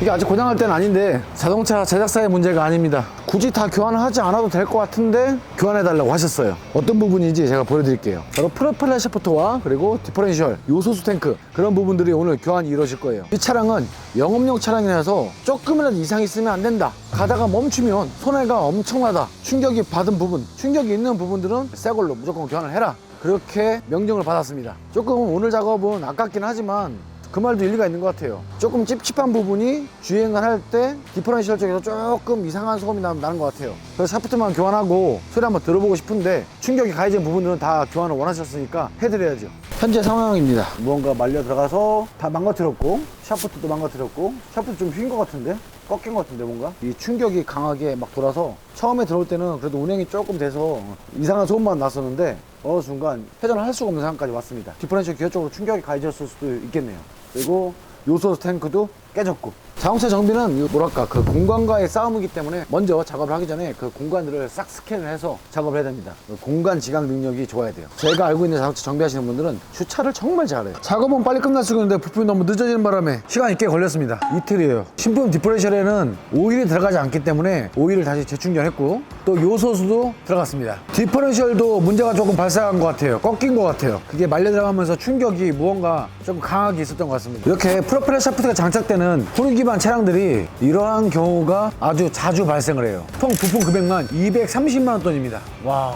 이게 아직 고장날 때는 아닌데 자동차 제작사의 문제가 아닙니다. 굳이 다 교환을 하지 않아도 될 것 같은데 교환해 달라고 하셨어요. 어떤 부분인지 제가 보여드릴게요. 바로 프로펠러 샤프트와 그리고 디퍼렌셜, 요소수 탱크 그런 부분들이 오늘 교환이 이루어질 거예요. 이 차량은 영업용 차량이라서 조금이라도 이상이 있으면 안 된다. 가다가 멈추면 손해가 엄청나다. 충격이 받은 부분, 충격이 있는 부분들은 새 걸로 무조건 교환을 해라. 그렇게 명령을 받았습니다. 조금 오늘 작업은 아깝긴 하지만 그 말도 일리가 있는 것 같아요. 조금 찝찝한 부분이 주행을 할 때 디퍼런셜 쪽에서 조금 이상한 소음이 나, 나는 것 같아요. 그래서 샤프트만 교환하고 소리 한번 들어보고 싶은데 충격이 가해진 부분들은 다 교환을 원하셨으니까 해드려야죠. 현재 상황입니다. 무언가 말려 들어가서 다 망가뜨렸고 샤프트도 망가뜨렸고 샤프트 좀 휜 것 같은데 꺾인 것 같은데 뭔가 이 충격이 강하게 막 돌아서 처음에 들어올 때는 그래도 운행이 조금 돼서 이상한 소음만 났었는데 어느 순간 회전을 할 수가 없는 상황까지 왔습니다. 디퍼런셜 기어 쪽으로 충격이 가해졌을 수도 있겠네요. 그리고 요소 탱크도 깨졌고. 자동차 정비는 이 뭐랄까 그 공간과의 싸움이기 때문에 먼저 작업을 하기 전에 그 공간들을 싹 스캔을 해서 작업을 해야 됩니다. 그 공간 지각 능력이 좋아야 돼요. 제가 알고 있는 자동차 정비하시는 분들은 주차를 정말 잘해요. 작업은 빨리 끝날 수 있는데 부품이 너무 늦어지는 바람에 시간이 꽤 걸렸습니다. 이틀이에요. 신품 디퍼레셜에는 오일이 들어가지 않기 때문에 오일을 다시 재충전했고 또 요소수도 들어갔습니다. 디퍼레셜도 문제가 조금 발생한 것 같아요. 꺾인 것 같아요. 그게 말려 들어가면서 충격이 무언가 조금 강하게 있었던 것 같습니다. 이렇게 프로펠러 샤프트가 장착되는 후륜 기반 차량들이 이러한 경우가 아주 자주 발생을 해요. 총 부품 금액만 230만 원 돈입니다. 와